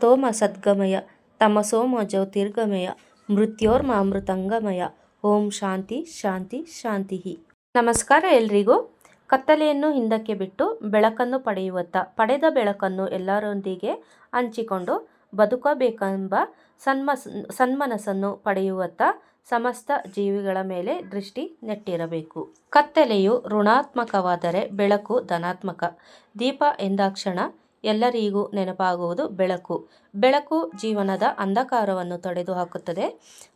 ತೋಮ ಸದ್ಗಮಯ ತಮಸೋಮ ಜ್ಯೋತಿರ್ಗಮಯ ಮೃತ್ಯೋರ್ಮಾಮೃತಂಗಮಯ ಓಂ ಶಾಂತಿ ಶಾಂತಿ ಶಾಂತಿ ನಮಸ್ಕಾರ ಎಲ್ರಿಗೂ. ಕತ್ತಲೆಯನ್ನು ಹಿಂದಕ್ಕೆ ಬಿಟ್ಟು ಬೆಳಕನ್ನು ಪಡೆಯುವತ್ತ, ಪಡೆದ ಬೆಳಕನ್ನು ಎಲ್ಲರೊಂದಿಗೆ ಹಂಚಿಕೊಂಡು ಬದುಕಬೇಕೆಂಬ ಸನ್ಮಸ್, ಸನ್ಮನಸ್ಸನ್ನು ಪಡೆಯುವತ್ತ ಸಮಸ್ತ ಜೀವಿಗಳ ಮೇಲೆ ದೃಷ್ಟಿ ನೆಟ್ಟಿರಬೇಕು. ಕತ್ತಲೆಯು ಋಣಾತ್ಮಕವಾದರೆ ಬೆಳಕು ಧನಾತ್ಮಕ, ದೀಪ ಎಂದಾಕ್ಷಣ ಎಲ್ಲರಿಗೂ ನೆನಪಾಗುವುದು ಬೆಳಕು. ಬೆಳಕು ಜೀವನದ ಅಂಧಕಾರವನ್ನು ತೊಡೆದುಹಾಕುತ್ತದೆ.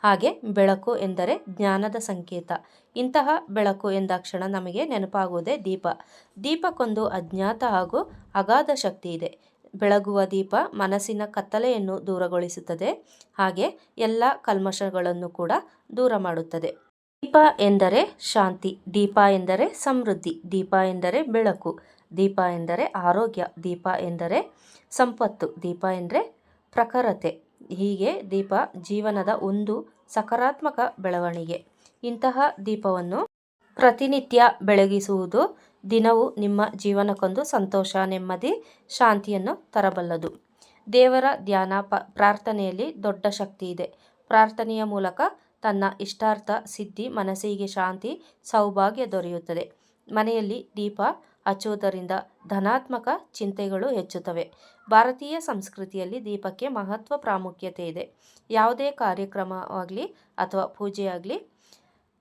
ಹಾಗೆ ಬೆಳಕು ಎಂದರೆ ಜ್ಞಾನದ ಸಂಕೇತ. ಇಂತಹ ಬೆಳಕು ಎಂದಾಕ್ಷಣ ನಮಗೆ ನೆನಪಾಗುವುದೇ ದೀಪ. ದೀಪಕ್ಕೊಂದು ಅಜ್ಞಾತ ಹಾಗೂ ಅಗಾಧ ಶಕ್ತಿ ಇದೆ. ಬೆಳಗುವ ದೀಪ ಮನಸ್ಸಿನ ಕತ್ತಲೆಯನ್ನು ದೂರಗೊಳಿಸುತ್ತದೆ. ಹಾಗೆ ಎಲ್ಲ ಕಲ್ಮಶಗಳನ್ನು ಕೂಡ ದೂರ ಮಾಡುತ್ತದೆ. ದೀಪ ಎಂದರೆ ಶಾಂತಿ. ದೀಪ ಎಂದರೆ ಸಮೃದ್ಧಿ. ದೀಪ ಎಂದರೆ ಬೆಳಕು. ದೀಪ ಎಂದರೆ ಆರೋಗ್ಯ, ದೀಪ ಎಂದರೆ ಸಂಪತ್ತು, ದೀಪ ಎಂದರೆ ಪ್ರಖರತೆ. ಹೀಗೆ ದೀಪ ಜೀವನದ ಒಂದು ಸಕಾರಾತ್ಮಕ ಬೆಳವಣಿಗೆ. ಇಂತಹ ದೀಪವನ್ನು ಪ್ರತಿನಿತ್ಯ ಬೆಳಗಿಸುವುದು ದಿನವೂ ನಿಮ್ಮ ಜೀವನಕ್ಕೊಂದು ಸಂತೋಷ, ನೆಮ್ಮದಿ, ಶಾಂತಿಯನ್ನು ತರಬಲ್ಲದು. ದೇವರ ಧ್ಯಾನ, ಪ, ಪ್ರಾರ್ಥನೆಯಲ್ಲಿ ದೊಡ್ಡ ಶಕ್ತಿ ಇದೆ. ಪ್ರಾರ್ಥನೆಯ ಮೂಲಕ ತನ್ನ ಇಷ್ಟಾರ್ಥ, ಸಿದ್ಧಿ, ಮನಸ್ಸಿಗೆ ಶಾಂತಿ, ಸೌಭಾಗ್ಯ ದೊರೆಯುತ್ತದೆ. ಮನೆಯಲ್ಲಿ ದೀಪ ಹಚ್ಚುವುದರಿಂದ ಧನಾತ್ಮಕ ಚಿಂತೆಗಳು ಹೆಚ್ಚುತ್ತವೆ. ಭಾರತೀಯ ಸಂಸ್ಕೃತಿಯಲ್ಲಿ ದೀಪಕ್ಕೆ ಮಹತ್ವ ಪ್ರಾಮುಖ್ಯತೆ ಇದೆ. ಯಾವುದೇ ಕಾರ್ಯಕ್ರಮವಾಗಲಿ ಅಥವಾ ಪೂಜೆಯಾಗಲಿ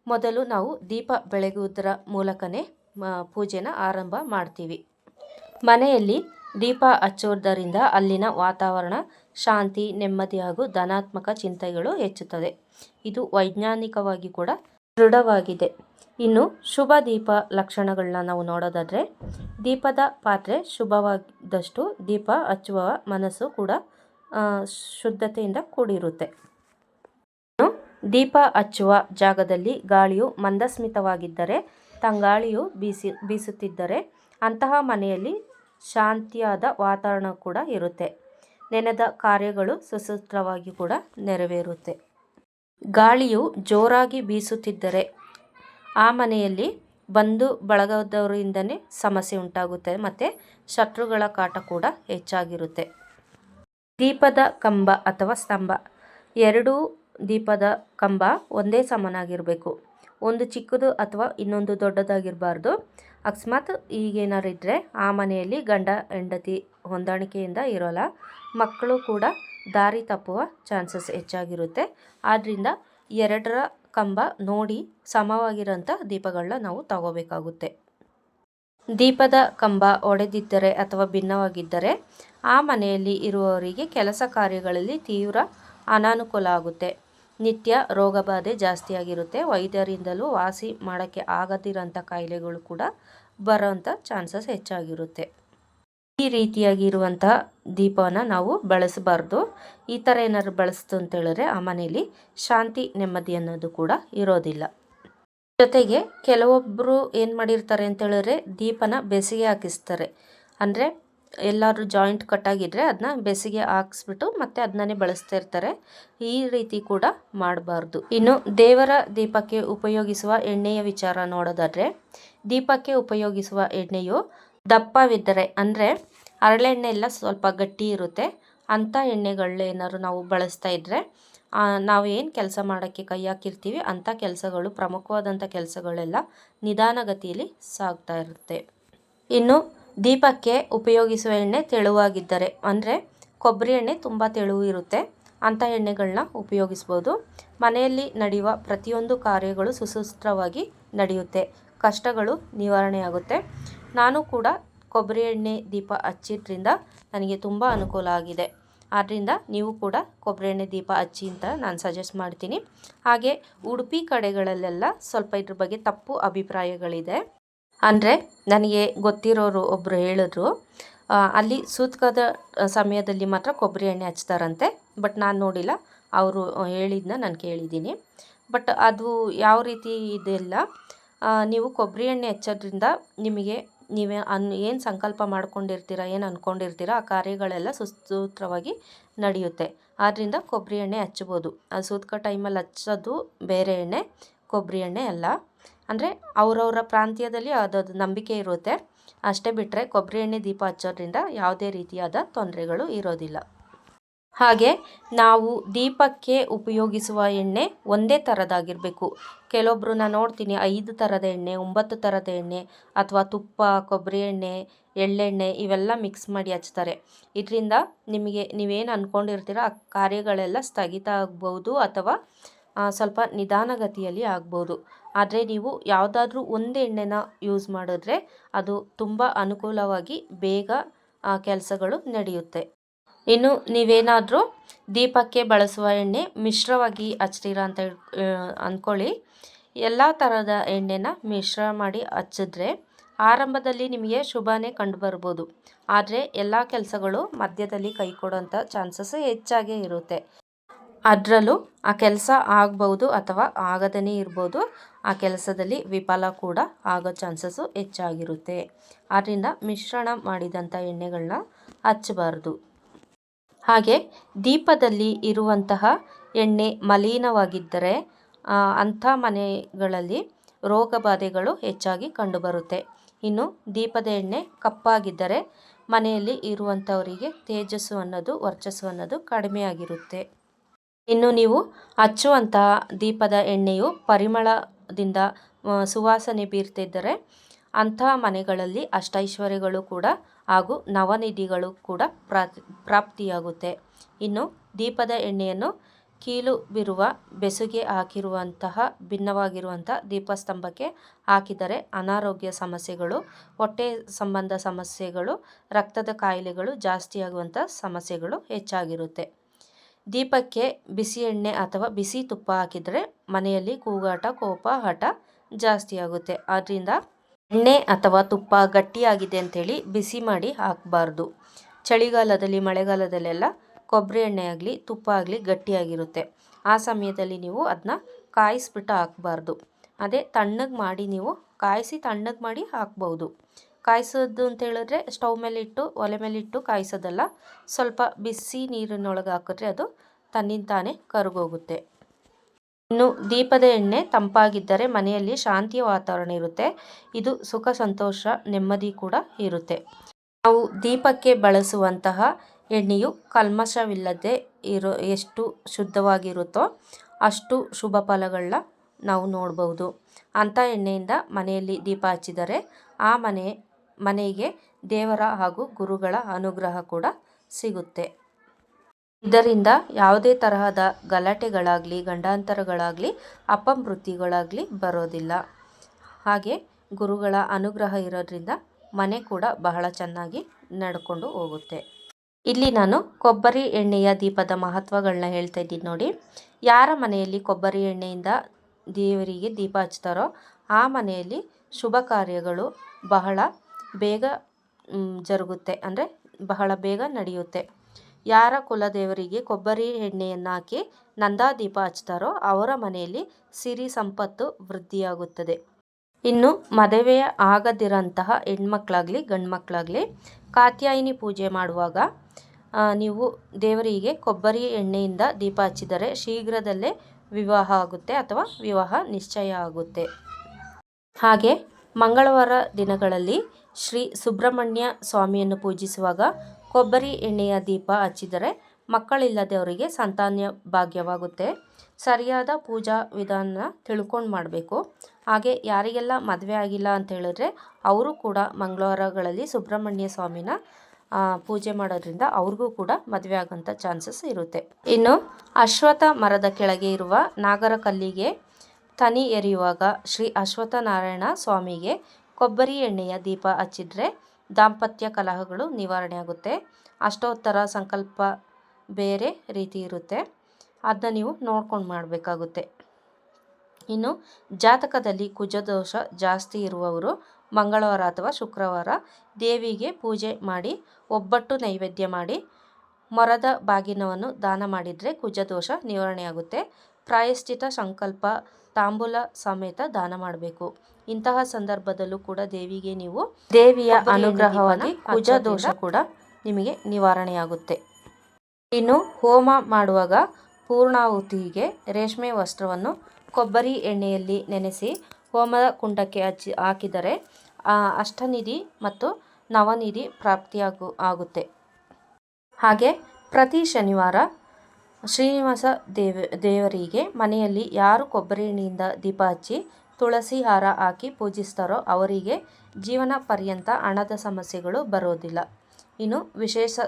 ಮೊದಲು ನಾವು ದೀಪ ಬೆಳಗುವುದರ ಮೂಲಕನೇ ಪೂಜೆನ ಆರಂಭ ಮಾಡ್ತೀವಿ. ಮನೆಯಲ್ಲಿ ದೀಪ ಹಚ್ಚೋದರಿಂದ ಅಲ್ಲಿನ ವಾತಾವರಣ ಶಾಂತಿ, ನೆಮ್ಮದಿ ಹಾಗೂ ಧನಾತ್ಮಕ ಚಿಂತೆಗಳು ಹೆಚ್ಚುತ್ತದೆ ಇದು ವೈಜ್ಞಾನಿಕವಾಗಿ ಕೂಡ ದೃಢವಾಗಿದೆ. ಇನ್ನು ಶುಭ ದೀಪ ಲಕ್ಷಣಗಳನ್ನ ನಾವು ನೋಡೋದಾದರೆ ದೀಪದ ಪಾತ್ರೆ ಶುಭವಾದಷ್ಟು ದೀಪ ಹಚ್ಚುವ ಮನಸ್ಸು ಕೂಡ ಶುದ್ಧತೆಯಿಂದ ಕೂಡಿರುತ್ತೆ. ದೀಪ ಹಚ್ಚುವ ಜಾಗದಲ್ಲಿ ಗಾಳಿಯು ಮಂದಸ್ಮಿತವಾಗಿದ್ದರೆ, ತಂಗಾಳಿಯು ಬೀಸಿ, ಬೀಸುತ್ತಿದ್ದರೆ ಅಂತಹ ಮನೆಯಲ್ಲಿ ಶಾಂತಿಯಾದ ವಾತಾವರಣ ಕೂಡ ಇರುತ್ತೆ. ನೆನೆದ ಕಾರ್ಯಗಳು ಸುಸೂತ್ರವಾಗಿ ಕೂಡ ನೆರವೇರುತ್ತೆ. ಗಾಳಿಯು ಜೋರಾಗಿ ಬೀಸುತ್ತಿದ್ದರೆ ಆ ಮನೆಯಲ್ಲಿ ಬಂದು ಬಳಗದವರಿಂದನೇ ಸಮಸ್ಯೆ ಉಂಟಾಗುತ್ತೆ ಮತ್ತು ಶತ್ರುಗಳ ಕಾಟ ಕೂಡ ಹೆಚ್ಚಾಗಿರುತ್ತೆ. ದೀಪದ ಕಂಬ ಅಥವಾ ಸ್ತಂಭ. ಎರಡೂ ದೀಪದ ಕಂಬ ಒಂದೇ ಸಮನಾಗಿರಬೇಕು. ಒಂದು ಚಿಕ್ಕದು ಅಥವಾ ಇನ್ನೊಂದು ದೊಡ್ಡದಾಗಿರಬಾರ್ದು. ಅಕಸ್ಮಾತ್ ಈಗೇನಾರು ಇದ್ದರೆ ಆ ಮನೆಯಲ್ಲಿ ಗಂಡ, ಹೆಂಡತಿ ಹೊಂದಾಣಿಕೆಯಿಂದ ಇರೋಲ್ಲ. ಮಕ್ಕಳು ಕೂಡ ದಾರಿ ತಪ್ಪುವ ಚಾನ್ಸಸ್ ಹೆಚ್ಚಾಗಿರುತ್ತೆ. ಆದ್ದರಿಂದ ಎರಡರ ಕಂಬ ನೋಡಿ ಸಮವಾಗಿರೋಂಥ ದೀಪಗಳನ್ನ ನಾವು ತಗೋಬೇಕಾಗುತ್ತೆ. ದೀಪದ ಕಂಬ ಒಡೆದಿದ್ದರೆ ಅಥವಾ ಭಿನ್ನವಾಗಿದ್ದರೆ ಆ ಮನೆಯಲ್ಲಿ ಇರುವವರಿಗೆ ಕೆಲಸ ಕಾರ್ಯಗಳಲ್ಲಿ ತೀವ್ರ ಅನಾನುಕೂಲ ಆಗುತ್ತೆ. ನಿತ್ಯ ರೋಗಬಾಧೆ ಜಾಸ್ತಿಯಾಗಿರುತ್ತೆ. ವೈದ್ಯರಿಂದಲೂ ವಾಸಿ ಮಾಡೋಕ್ಕೆ ಆಗದಿರೋಂಥ ಕಾಯಿಲೆಗಳು ಕೂಡ ಬರೋಂಥ ಚಾನ್ಸಸ್ ಹೆಚ್ಚಾಗಿರುತ್ತೆ. ಈ ರೀತಿಯಾಗಿ ಇರುವಂತಹ ದೀಪವನ್ನು ನಾವು ಬಳಸಬಾರ್ದು. ಈ ಥರ ಏನಾದ್ರು ಬಳಸ್ತು ಅಂತ ಹೇಳಿದ್ರೆ ಆ ಮನೆಯಲ್ಲಿ ಶಾಂತಿ ನೆಮ್ಮದಿ ಅನ್ನೋದು ಕೂಡ ಇರೋದಿಲ್ಲ. ಜೊತೆಗೆ ಕೆಲವೊಬ್ಬರು ಏನು ಮಾಡಿರ್ತಾರೆ ಅಂತ ಹೇಳಿದ್ರೆ ದೀಪನ ಬೆಸಿಗೆ ಹಾಕಿಸ್ತಾರೆ. ಅಂದರೆ ಎಲ್ಲರೂ ಜಾಯಿಂಟ್ ಕಟ್ಟಾಗಿದ್ದರೆ ಅದನ್ನ ಬೆಸಿಗೆ ಹಾಕ್ಸ್ಬಿಟ್ಟು ಮತ್ತೆ ಅದನ್ನೇ ಬಳಸ್ತಾ ಇರ್ತಾರೆ. ಈ ರೀತಿ ಕೂಡ ಮಾಡಬಾರ್ದು. ಇನ್ನು ದೇವರ ದೀಪಕ್ಕೆ ಉಪಯೋಗಿಸುವ ಎಣ್ಣೆಯ ವಿಚಾರ ನೋಡೋದಾದರೆ ದೀಪಕ್ಕೆ ಉಪಯೋಗಿಸುವ ಎಣ್ಣೆಯು ದಪ್ಪವಿದ್ದರೆ, ಅಂದರೆ ಹರಳೆಣ್ಣೆ ಎಲ್ಲ ಸ್ವಲ್ಪ ಗಟ್ಟಿ ಇರುತ್ತೆ, ಅಂಥ ಎಣ್ಣೆಗಳೇನಾದ್ರು ನಾವು ಬಳಸ್ತಾ ಇದ್ದರೆ ನಾವು ಏನು ಕೆಲಸ ಮಾಡೋಕ್ಕೆ ಕೈ ಹಾಕಿರ್ತೀವಿ, ಅಂಥ ಕೆಲಸಗಳು, ಪ್ರಮುಖವಾದಂಥ ಕೆಲಸಗಳೆಲ್ಲ ನಿಧಾನಗತಿಯಲ್ಲಿ ಸಾಗ್ತಾ ಇರುತ್ತೆ. ಇನ್ನು ದೀಪಕ್ಕೆ ಉಪಯೋಗಿಸುವ ಎಣ್ಣೆ ತೆಳುವಾಗಿದ್ದರೆ, ಅಂದರೆ ಕೊಬ್ಬರಿ ಎಣ್ಣೆ ತುಂಬ ತೆಳುವು ಇರುತ್ತೆ, ಅಂಥ ಎಣ್ಣೆಗಳನ್ನ ಉಪಯೋಗಿಸ್ಬೋದು. ಮನೆಯಲ್ಲಿ ನಡೆಯುವ ಪ್ರತಿಯೊಂದು ಕಾರ್ಯಗಳು ಸುಸೂತ್ರವಾಗಿ ನಡೆಯುತ್ತೆ, ಕಷ್ಟಗಳು ನಿವಾರಣೆಯಾಗುತ್ತೆ. ನಾನು ಕೂಡ ಕೊಬ್ಬರಿ ಎಣ್ಣೆ ದೀಪ ಹಚ್ಚಿದ್ರಿಂದ ನನಗೆ ತುಂಬ ಅನುಕೂಲ ಆಗಿದೆ. ಆದ್ದರಿಂದ ನೀವು ಕೂಡ ಕೊಬ್ಬರಿ ಎಣ್ಣೆ ದೀಪ ಹಚ್ಚಿ ಅಂತ ನಾನು ಸಜೆಸ್ಟ್ ಮಾಡ್ತೀನಿ. ಹಾಗೆ ಉಡುಪಿ ಕಡೆಗಳಲ್ಲೆಲ್ಲ ಸ್ವಲ್ಪ ಇದ್ರ ಬಗ್ಗೆ ತಪ್ಪು ಅಭಿಪ್ರಾಯಗಳಿದೆ. ಅಂದರೆ ನನಗೆ ಗೊತ್ತಿರೋರು ಒಬ್ಬರು ಹೇಳಿದ್ರು ಅಲ್ಲಿ ಸೂತ್ಕದ ಸಮಯದಲ್ಲಿ ಮಾತ್ರ ಕೊಬ್ಬರಿ ಎಣ್ಣೆ ಹಚ್ತಾರಂತೆ, ಬಟ್ ನಾನು ನೋಡಿಲ್ಲ, ಅವರು ಹೇಳಿದ್ನ ನಾನು ಕೇಳಿದ್ದೀನಿ. ಬಟ್ ಅದು ಯಾವ ರೀತಿ ಇದೆಲ್ಲ ನೀವು ಕೊಬ್ಬರಿ ಎಣ್ಣೆ ಹಚ್ಚೋದ್ರಿಂದ ನಿಮಗೆ ನೀವೇ ಅನ್, ಏನು ಸಂಕಲ್ಪ ಮಾಡ್ಕೊಂಡಿರ್ತೀರ, ಏನು ಅಂದ್ಕೊಂಡಿರ್ತೀರ ಆ ಕಾರ್ಯಗಳೆಲ್ಲ ಸುಸೂತ್ರವಾಗಿ ನಡೆಯುತ್ತೆ. ಆದ್ದರಿಂದ ಕೊಬ್ಬರಿ ಎಣ್ಣೆ ಹಚ್ಬೋದು. ಆ ಸೂತ್ಕ ಟೈಮಲ್ಲಿ ಹಚ್ಚೋದು ಬೇರೆ ಎಣ್ಣೆ ಕೊಬ್ಬರಿ ಎಣ್ಣೆ ಅಲ್ಲ. ಅಂದರೆ ಅವರವರ ಪ್ರಾಂತ್ಯದಲ್ಲಿ ಅದದು ನಂಬಿಕೆ ಇರುತ್ತೆ. ಅಷ್ಟೇ ಬಿಟ್ಟರೆ ಕೊಬ್ಬರಿ ಎಣ್ಣೆ ದೀಪ ಹಚ್ಚೋದ್ರಿಂದ ಯಾವುದೇ ರೀತಿಯಾದ ತೊಂದರೆಗಳು ಇರೋದಿಲ್ಲ. ಹಾಗೆ ನಾವು ದೀಪಕ್ಕೆ ಉಪಯೋಗಿಸುವ ಎಣ್ಣೆ ಒಂದೇ ಥರದ್ದಾಗಿರಬೇಕು. ಕೆಲವೊಬ್ಬರು ನಾನು ನೋಡ್ತೀನಿ ಐದು ಥರದ ಎಣ್ಣೆ, ಒಂಬತ್ತು ಥರದ ಎಣ್ಣೆ ಅಥವಾ ತುಪ್ಪ, ಕೊಬ್ಬರಿ ಎಣ್ಣೆ, ಎಳ್ಳೆಣ್ಣೆ ಇವೆಲ್ಲ ಮಿಕ್ಸ್ ಮಾಡಿ ಹಚ್ತಾರೆ. ಇದರಿಂದ ನಿಮಗೆ ನೀವೇನು ಅಂದ್ಕೊಂಡಿರ್ತೀರ ಆ ಕಾರ್ಯಗಳೆಲ್ಲ ಸ್ಥಗಿತ ಆಗ್ಬೋದು ಅಥವಾ ಸ್ವಲ್ಪ ನಿಧಾನಗತಿಯಲ್ಲಿ ಆಗ್ಬೋದು. ಆದರೆ ನೀವು ಯಾವುದಾದ್ರೂ ಒಂದು ಎಣ್ಣೆನ ಯೂಸ್ ಮಾಡಿದ್ರೆ ಅದು ತುಂಬ ಅನುಕೂಲವಾಗಿ ಬೇಗ ಕೆಲಸಗಳು ನಡೆಯುತ್ತೆ. ಇನ್ನು ನೀವೇನಾದರೂ ದೀಪಕ್ಕೆ ಬಳಸುವ ಎಣ್ಣೆ ಮಿಶ್ರವಾಗಿ ಹಚ್ತೀರ ಅಂತ ಅಂದ್ಕೊಳ್ಳಿ ಎಲ್ಲ ಥರದ ಎಣ್ಣೆನ ಮಿಶ್ರ ಮಾಡಿ ಹಚ್ಚಿದ್ರೆ ಆರಂಭದಲ್ಲಿ ನಿಮಗೆ ಶುಭನೇ ಕಂಡು ಬರ್ಬೋದು ಆದರೆ ಎಲ್ಲ ಕೆಲಸಗಳು ಮಧ್ಯದಲ್ಲಿ ಕೈ ಕೊಡೋಂಥ ಚಾನ್ಸಸ್ ಹೆಚ್ಚಾಗೇ ಇರುತ್ತೆ. ಅದರಲ್ಲೂ ಆ ಕೆಲಸ ಆಗ್ಬೋದು ಅಥವಾ ಆಗದೇ ಇರ್ಬೋದು, ಆ ಕೆಲಸದಲ್ಲಿ ವಿಫಲ ಕೂಡ ಆಗೋ ಚಾನ್ಸಸ್ಸು ಹೆಚ್ಚಾಗಿರುತ್ತೆ. ಆದ್ದರಿಂದ ಮಿಶ್ರಣ ಮಾಡಿದಂಥ ಎಣ್ಣೆಗಳನ್ನ ಹಚ್ಚಬಾರ್ದು ಹಾಗೆ ದೀಪದಲ್ಲಿ ಇರುವಂತಹ ಎಣ್ಣೆ ಮಲಿನವಾಗಿದ್ದರೆ ಅಂಥ ಮನೆಗಳಲ್ಲಿ ರೋಗ ಬಾಧೆಗಳು ಹೆಚ್ಚಾಗಿ ಕಂಡುಬರುತ್ತೆ. ಇನ್ನು ದೀಪದ ಎಣ್ಣೆ ಕಪ್ಪಾಗಿದ್ದರೆ ಮನೆಯಲ್ಲಿ ಇರುವಂಥವರಿಗೆ ತೇಜಸ್ಸು ಅನ್ನೋದು, ವರ್ಚಸ್ಸು ಅನ್ನೋದು ಕಡಿಮೆಯಾಗಿರುತ್ತೆ. ಇನ್ನು ನೀವು ಹಚ್ಚುವಂತಹ ದೀಪದ ಎಣ್ಣೆಯು ಪರಿಮಳದಿಂದ ಸುವಾಸನೆ ಬೀರ್ತಿದ್ದರೆ ಅಂತಹ ಮನೆಗಳಲ್ಲಿ ಅಷ್ಟೈಶ್ವರ್ಯಗಳು ಕೂಡ ಹಾಗೂ ನವನಿಧಿಗಳು ಕೂಡ ಪ್ರಾಪ್ತಿಯಾಗುತ್ತೆ. ಇನ್ನು ದೀಪದ ಎಣ್ಣೆಯನ್ನು ಕೀಲು ಬಿರುವ ಬೆಸುಗೆ ಹಾಕಿರುವಂತಹ, ಭಿನ್ನವಾಗಿರುವಂಥ ದೀಪಸ್ತಂಭಕ್ಕೆ ಹಾಕಿದರೆ ಅನಾರೋಗ್ಯ ಸಮಸ್ಯೆಗಳು, ಹೊಟ್ಟೆ ಸಂಬಂಧ ಸಮಸ್ಯೆಗಳು, ರಕ್ತದ ಕಾಯಿಲೆಗಳು ಜಾಸ್ತಿಯಾಗುವಂಥ ಸಮಸ್ಯೆಗಳು ಹೆಚ್ಚಾಗಿರುತ್ತೆ. ದೀಪಕ್ಕೆ ಬಿಸಿ ಎಣ್ಣೆ ಅಥವಾ ಬಿಸಿ ತುಪ್ಪ ಹಾಕಿದರೆ ಮನೆಯಲ್ಲಿ ಕೂಗಾಟ, ಕೋಪ, ಹಠ ಜಾಸ್ತಿಯಾಗುತ್ತೆ ಆದ್ದರಿಂದ ಎಣ್ಣೆ ಅಥವಾ ತುಪ್ಪ ಗಟ್ಟಿಯಾಗಿದೆ ಅಂಥೇಳಿ ಬಿಸಿ ಮಾಡಿ ಹಾಕಬಾರ್ದು. ಚಳಿಗಾಲದಲ್ಲಿ, ಮಳೆಗಾಲದಲ್ಲೆಲ್ಲ ಕೊಬ್ಬರಿ ಎಣ್ಣೆ ಆಗಲಿ, ತುಪ್ಪ ಆಗಲಿ ಗಟ್ಟಿಯಾಗಿರುತ್ತೆ. ಆ ಸಮಯದಲ್ಲಿ ನೀವು ಅದನ್ನ ಕಾಯಿಸ್ಬಿಟ್ಟು ಹಾಕಬಾರ್ದು. ಅದೇ ತಣ್ಣಗೆ ಮಾಡಿ ನೀವು ಕಾಯಿಸಿ ತಣ್ಣಗೆ ಮಾಡಿ ಹಾಕ್ಬೋದು. ಕಾಯಿಸೋದು ಅಂತ ಹೇಳಿದ್ರೆ ಸ್ಟವ್ ಮೇಲಿಟ್ಟು, ಒಲೆ ಮೇಲಿಟ್ಟು ಕಾಯಿಸೋದಲ್ಲ, ಸ್ವಲ್ಪ ಬಿಸಿ ನೀರಿನೊಳಗೆ ಹಾಕಿದ್ರೆ ಅದು ತನ್ನಿಂದ ತಾನೇ ಕರಗೋಗುತ್ತೆ. ಇನ್ನು ದೀಪದ ಎಣ್ಣೆ ತಂಪಾಗಿದ್ದರೆ ಮನೆಯಲ್ಲಿ ಶಾಂತಿಯ ವಾತಾವರಣ ಇರುತ್ತೆ. ಇದು ಸುಖ, ಸಂತೋಷ, ನೆಮ್ಮದಿ ಕೂಡ ಇರುತ್ತೆ. ನಾವು ದೀಪಕ್ಕೆ ಬಳಸುವಂತಹ ಎಣ್ಣೆಯು ಕಲ್ಮಶವಿಲ್ಲದೆ ಇರೋ, ಎಷ್ಟು ಶುದ್ಧವಾಗಿರುತ್ತೋ ಅಷ್ಟು ಶುಭ ಫಲಗಳನ್ನ ನಾವು ನೋಡಬಹುದು ಅಂಥ ಎಣ್ಣೆಯಿಂದ ಮನೆಯಲ್ಲಿ ದೀಪ ಹಚ್ಚಿದರೆ ಆ ಮನೆ, ಮನೆಗೆ ದೇವರ ಹಾಗೂ ಗುರುಗಳ ಅನುಗ್ರಹ ಕೂಡ ಸಿಗುತ್ತೆ. ಇದರಿಂದ ಯಾವುದೇ ತರಹದ ಗಲಾಟೆಗಳಾಗಲಿ, ಗಂಡಾಂತರಗಳಾಗಲಿ ಅಪಮೃತಿಗಳಾಗಲಿ ಬರೋದಿಲ್ಲ. ಹಾಗೆ ಗುರುಗಳ ಅನುಗ್ರಹ ಇರೋದ್ರಿಂದ ಮನೆ ಕೂಡ ಬಹಳ ಚೆನ್ನಾಗಿ ನಡ್ಕೊಂಡು ಹೋಗುತ್ತೆ. ಇಲ್ಲಿ ನಾನು ಕೊಬ್ಬರಿ ಎಣ್ಣೆಯ ದೀಪದ ಮಹತ್ವಗಳನ್ನ ಹೇಳ್ತಾ ಇದ್ದೀನಿ ನೋಡಿ. ಯಾರ ಮನೆಯಲ್ಲಿ ಕೊಬ್ಬರಿ ಎಣ್ಣೆಯಿಂದ ದೇವರಿಗೆ ದೀಪ ಹಚ್ತಾರೋ ಆ ಮನೆಯಲ್ಲಿ ಶುಭ ಕಾರ್ಯಗಳು ಬಹಳ ಬೇಗ ಜರುಗುತ್ತೆ. ಅಂದರೆ ಬಹಳ ಬೇಗ ನಡೆಯುತ್ತೆ. ಯಾರ ಕುಲದೇವರಿಗೆ ಕೊಬ್ಬರಿ ಎಣ್ಣೆಯನ್ನು ಹಾಕಿ ನಂದಾದೀಪ ಹಚ್ತಾರೋ ಅವರ ಮನೆಯಲ್ಲಿ ಸಿರಿ ಸಂಪತ್ತು ವೃದ್ಧಿಯಾಗುತ್ತದೆ. ಇನ್ನು ಮದುವೆ ಆಗದಿರೋಂತಹ ಹೆಣ್ಮಕ್ಳಾಗಲಿ ಗಂಡು ಮಕ್ಕಳಾಗಲಿ ಕಾತ್ಯಾಯಿನಿ ಪೂಜೆ ಮಾಡುವಾಗ ನೀವು ದೇವರಿಗೆ ಕೊಬ್ಬರಿ ಎಣ್ಣೆಯಿಂದ ದೀಪ ಹಚ್ಚಿದರೆ ಶೀಘ್ರದಲ್ಲೇ ವಿವಾಹ ಆಗುತ್ತೆ ಅಥವಾ ವಿವಾಹ ನಿಶ್ಚಯ ಆಗುತ್ತೆ. ಹಾಗೆ ಮಂಗಳವಾರ ದಿನಗಳಲ್ಲಿ ಶ್ರೀ ಸುಬ್ರಹ್ಮಣ್ಯ ಸ್ವಾಮಿಯನ್ನು ಪೂಜಿಸುವಾಗ ಕೊಬ್ಬರಿ ಎಣ್ಣೆಯ ದೀಪ ಹಚ್ಚಿದರೆ ಮಕ್ಕಳಿಲ್ಲದವರಿಗೆ ಸಂತಾನ ಭಾಗ್ಯವಾಗುತ್ತೆ. ಸರಿಯಾದ ಪೂಜಾ ವಿಧಾನ ತಿಳ್ಕೊಂಡು ಮಾಡಬೇಕು. ಹಾಗೆ ಯಾರಿಗೆಲ್ಲ ಮದುವೆ ಆಗಿಲ್ಲ ಅಂತ ಹೇಳಿದ್ರೆ ಅವರು ಕೂಡ ಮಂಗಳವಾರಗಳಲ್ಲಿ ಸುಬ್ರಹ್ಮಣ್ಯ ಸ್ವಾಮಿನ ಪೂಜೆ ಮಾಡೋದ್ರಿಂದ ಅವ್ರಿಗೂ ಕೂಡ ಮದುವೆ ಆಗೋಂಥ ಚಾನ್ಸಸ್ ಇರುತ್ತೆ. ಇನ್ನು ಅಶ್ವಥ ಮರದ ಕೆಳಗೆ ಇರುವ ನಾಗರ ಕಲ್ಲಿಗೆ ತನಿ ಎರೆಯುವಾಗ ಶ್ರೀ ಅಶ್ವಥ ನಾರಾಯಣ ಸ್ವಾಮಿಗೆ ಕೊಬ್ಬರಿ ಎಣ್ಣೆಯ ದೀಪ ಹಚ್ಚಿದ್ರೆ ದಾಂಪತ್ಯ ಕಲಹಗಳು ನಿವಾರಣೆ ಆಗುತ್ತೆ ಅಷ್ಟೋತ್ತರ ಸಂಕಲ್ಪ ಬೇರೆ ರೀತಿ ಇರುತ್ತೆ. ಅದನ್ನ ನೀವು ನೋಡ್ಕೊಂಡು ಮಾಡಬೇಕಾಗುತ್ತೆ. ಇನ್ನು ಜಾತಕದಲ್ಲಿ ಕುಜದೋಷ ಜಾಸ್ತಿ ಇರುವವರು ಮಂಗಳವಾರ ಅಥವಾ ಶುಕ್ರವಾರ ದೇವಿಗೆ ಪೂಜೆ ಮಾಡಿ, ಒಬ್ಬಟ್ಟು ನೈವೇದ್ಯ ಮಾಡಿ, ಮರದ ಬಾಗಿನವನ್ನು ದಾನ ಮಾಡಿದರೆ ಕುಜದೋಷ ನಿವಾರಣೆಯಾಗುತ್ತೆ. ಪ್ರಾಯಶ್ಚಿತ ಸಂಕಲ್ಪ ತಾಂಬೂಲ ಸಮೇತ ದಾನ ಮಾಡಬೇಕು. ಇಂತಹ ಸಂದರ್ಭದಲ್ಲೂ ಕೂಡ ದೇವಿಗೆ ನೀವು ದೇವಿಯ ಅನುಗ್ರಹವಾಗಿ ಕುಜ ದೋಷ ಕೂಡ ನಿಮಗೆ ನಿವಾರಣೆಯಾಗುತ್ತೆ. ಇನ್ನು ಹೋಮ ಮಾಡುವಾಗ ಪೂರ್ಣಾಹುತಿಗೆ ರೇಷ್ಮೆ ವಸ್ತ್ರವನ್ನು ಕೊಬ್ಬರಿ ಎಣ್ಣೆಯಲ್ಲಿ ನೆನೆಸಿ ಹೋಮದ ಕುಂಡಕ್ಕೆ ಹಚ್ಚಿ ಹಾಕಿದರೆ ಅಷ್ಟನಿಧಿ ಮತ್ತು ನವನಿಧಿ ಪ್ರಾಪ್ತಿಯಾಗು ಆಗುತ್ತೆ. ಹಾಗೆ ಪ್ರತಿ ಶನಿವಾರ ಶ್ರೀನಿವಾಸ ದೇವ ದೇವರಿಗೆ ಮನೆಯಲ್ಲಿ ಯಾರು ಕೊಬ್ಬರಿ ಎಣ್ಣೆಯಿಂದ ದೀಪ ಹಚ್ಚಿ ತುಳಸಿ ಹಾರ ಹಾಕಿ ಪೂಜಿಸ್ತಾರೋ ಅವರಿಗೆ ಜೀವನ ಪರ್ಯಂತ ಹಣದ ಸಮಸ್ಯೆಗಳು ಬರೋದಿಲ್ಲ. ಇನ್ನು ವಿಶೇಷ